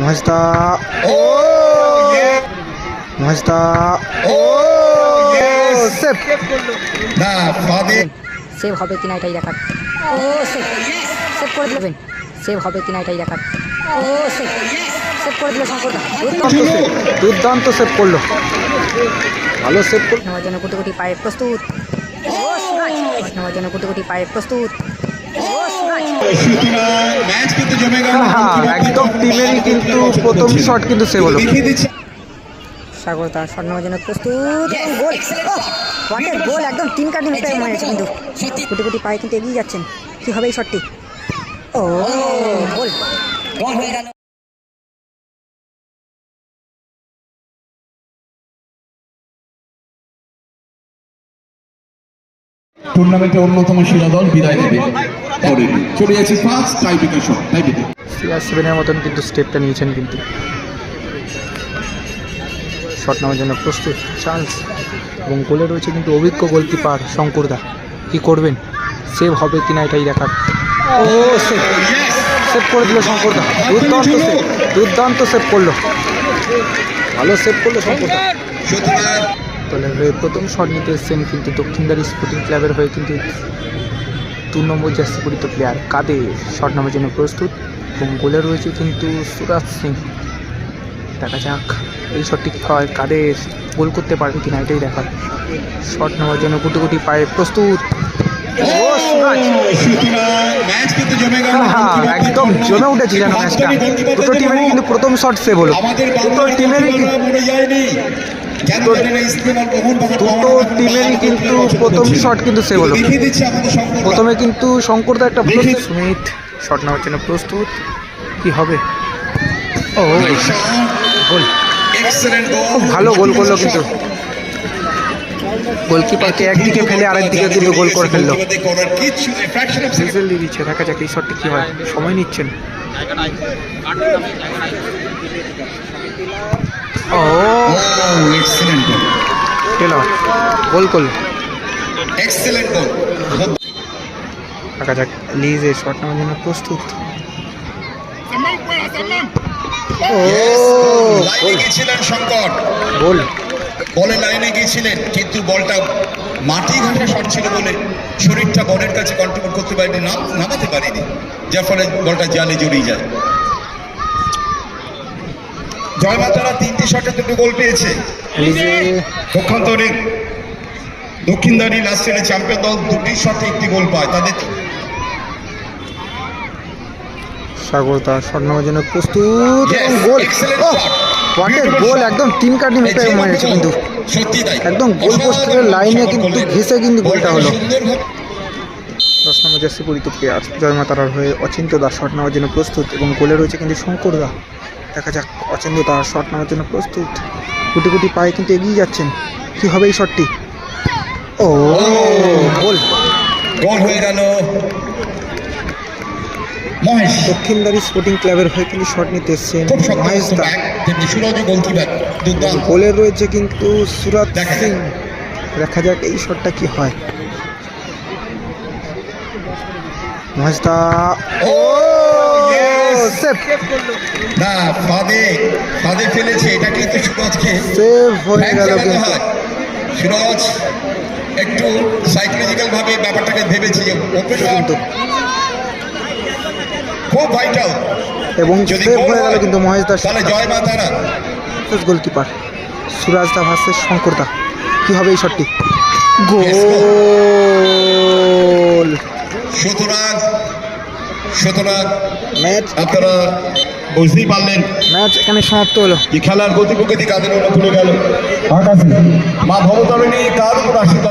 মহেশদা ও মহেশদা ও save না save হবে কিনা এটাই দেখার। ও সেভ সেভ করে দিলেন সেভ হবে কিনা এটাই দেখার। ও সেভ সেভ করে দিল শঙ্করদা দুর্দান্ত সেভ করল। ভালো সেভ করল নেওয়ার জন্য কোটি কোটি পায়ের প্রস্তুত। ও নেওয়ার জন্য কোটি কোটি পায়ের প্রস্তুত। হ্যাঁ, একদম টিমেরই কিন্তু প্রথম শট কিন্তু হলো। শট নেওয়ার জন্য প্রস্তুত। গোল। ওয়াটের গোল একদম তিন কাটি কিন্তু। কোটি কুটি পায়ে কিন্তু এগিয়ে যাচ্ছেন। কি হবে এই শটটি ও গোল। টুর্নামেন্টের অন্যতম সেরা দল বিদায় নেবে। চলে যাচ্ছে first tie breaker shot tie breaker CR সেভেনের মতন কিন্তু স্টেপটা নিয়েছেন কিন্তু। শট নেওয়ার জন্য প্রস্তুত চান্স এবং গোলে রয়েছে কিন্তু অভিজ্ঞ গোলকিপার শঙ্করদা কি করবেন? সেভ হবে কিনা এটাই দেখার। ও সেভ সেভ করে দিল শঙ্করদা দুর্দান্ত সেভ দুর্দান্ত সেভ করল। ভালো সেভ করল শঙ্করদা সুতরাং দলের হয়ে প্রথম শট নিতে এসেছেন কিন্তু দক্ষিণদারি স্পোর্টিং ক্লাবের হয়ে কিন্তু দু নম্বর জার্সি পরিত প্লেয়ার কাদের শট নামের জন্য প্রস্তুত? এবং গোলে রয়েছে কিন্তু সুরাজ সিং। দেখা যাক এই শটটি হয় কাদের গোল করতে পারবে কিনা এটাই দেখার। শট নেওয়ার জন্য গুটি গুটি পায়ে প্রস্তুত। হ্যাঁ, একদম জমে উঠেছে যেন ম্যাচটা। দুটো টিমেরই কিন্তু প্রথম শট সেভ হলো। আমাদের দুটো টিমেরই না দুটো টিমেরই কিন্তু প্রথম শট কিন্তু সেভ হলো। প্রথমে কিন্তু শঙ্করদা একটা সুমিত শট নেওয়ার জন্য প্রস্তুত। কি হবে? ও গোল। ভালো গোল করল কিন্তু। গোলকিপারকে একদিকে ফেলে আরেকদিকে কিন্তু গোল করে ফেলল। দিচ্ছে। দেখা যাক এই শটটি কি হয়। সময় নিচ্ছেন। ও। এক্সেলেন্ট গোল টেলর গোল করল এক্সেলেন্ট গোল দেখা যাক লিজে শট নেওয়ার জন্য প্রস্তুত। ও লাইনে গোল বলে লাইনে গিয়েছিলেন কিন্তু বলটা মাটি ঘাটে শট ছিল বলে শরীরটা বলের কাছে কন্ট্রোল করতে পারেনি নামাতে পারেনি। যার ফলে বলটা জালে জড়িয়ে যায়। জয়মাতারা তিনটি শটে দুটো গোল পেয়েছে। পক্ষান্তরে দক্ষিণদারি লাস্টের চ্যাম্পিয়ন দল দুটি শটে একটি গোল পায় তাদের স্বাগতা শট নেওয়ার জন্য প্রস্তুত গোল। ওয়াটের গোল একদম তিন কাটি মেপে যে কিন্তু। একদম গোল পোস্টের লাইনে কিন্তু ঘেসে কিন্তু গোলটা হলো। দশ নম্বর জার্সি পরিত প্লেয়ার জয়মাতারার হয়ে অচিন্ত দাস শট নেওয়ার জন্য প্রস্তুত এবং গোলে রয়েছে কিন্তু শঙ্কর দা। দেখা যাক অচিন্ত দাস শট নেওয়ার জন্য প্রস্তুত। গুটি গুটি পায়ে কিন্তু এগিয়ে যাচ্ছেন। কি হবে এই শটটি? ও। গোল। গোল হয়ে গেল। দক্ষিণদারি স্পোর্টিং ক্লাবের হয়ে কিন্তু শট নিতে এসছেন মহেশ দা। ব্যাক তেমনি সুরজ গোলকিপার দুর্দান্ত। গোলে রয়েছে কিন্তু সুরাত। সিং। দেখা যাক এই শটটা কি হয়। ও yes! সেভ না ফাদে ফাদে ফেলেছে এটা কিন্তু সুরজকে। সেভ হয়ে গেল কিন্তু। সুরজ একটু সাইকোলজিক্যাল ভাবে ব্যাপারটাকে ভেবেছে যে ওপেন কিন্তু। খুব ভাইটাল এবং হয়ে গেল কিন্তু মহেশ দাস তাহলে জয় মা তারা গোলকিপার সুরাজ দা ভার্সেস শঙ্কর দা। কি হবে এই শটটি গোল সুতরাং সুতরাং ম্যাচ আপনারা বুঝতেই পারলেন ম্যাচ এখানে সমাপ্ত হলো। যে খেলার গতি প্রকৃতি কাদের অনুকূলে গেল? আকাশে। মা ভবতারিণী তার উপর আশীর্বাদ